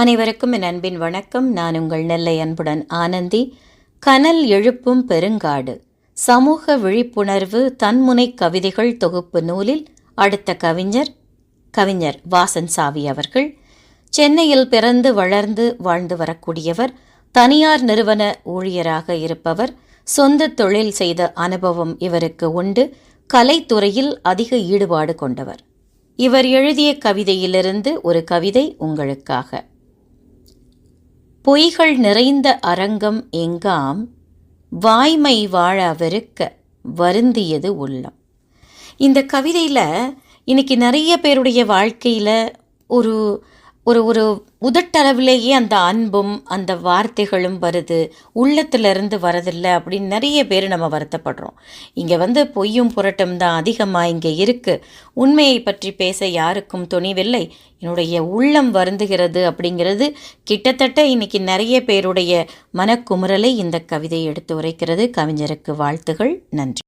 அனைவருக்கும் என் அன்பின் வணக்கம். நான் உங்கள் நெல்லை அன்புடன் ஆனந்தி. கனல் எழுப்பும் பெருங்காடு. சமூக விழிப்புணர்வு தன்முனை கவிதைகள் தொகுப்பு நூலில் அடுத்த கவிஞர் கவிஞர் வாசன் சாவி அவர்கள். சென்னையில் பிறந்து வளர்ந்து வாழ்ந்து வரக்கூடியவர் தனியார் நிறுவன ஊழியராக இருப்பவர் சொந்த தொழில் செய்த அனுபவம் இவருக்கு உண்டு. கலைத்துறையில் அதிக ஈடுபாடு கொண்டவர். இவர் எழுதிய கவிதையிலிருந்து ஒரு கவிதை உங்களுக்காக. பொய்கள் நிறைந்த அரங்கம் எங்காம்? வாய்மை வாழ வெறுக்க வருந்தியது உள்ளம். இந்த கவிதையில் இன்றைக்கி நிறைய பேருடைய வாழ்க்கையில் ஒரு ஒரு ஒரு உதட்டளவிலேயே அந்த அன்பும் அந்த வார்த்தைகளும் வருது. உள்ளத்துலேருந்து வரதில்லை அப்படின்னு நிறைய பேர் நம்ம வருத்தப்படுறோம். இங்கே வந்து பொய்யும் புரட்டும் தான் அதிகமாக இங்கே இருக்குது உண்மையை பற்றி பேச யாருக்கும் துணிவில்லை. என்னுடைய உள்ளம் வருந்துகிறது அப்படிங்கிறது கிட்டத்தட்ட இன்னைக்கு நிறைய பேருடைய மனக்குமுறலை இந்த கவிதை எடுத்து உரைக்கிறது. கவிஞருக்கு வாழ்த்துகள். நன்றி.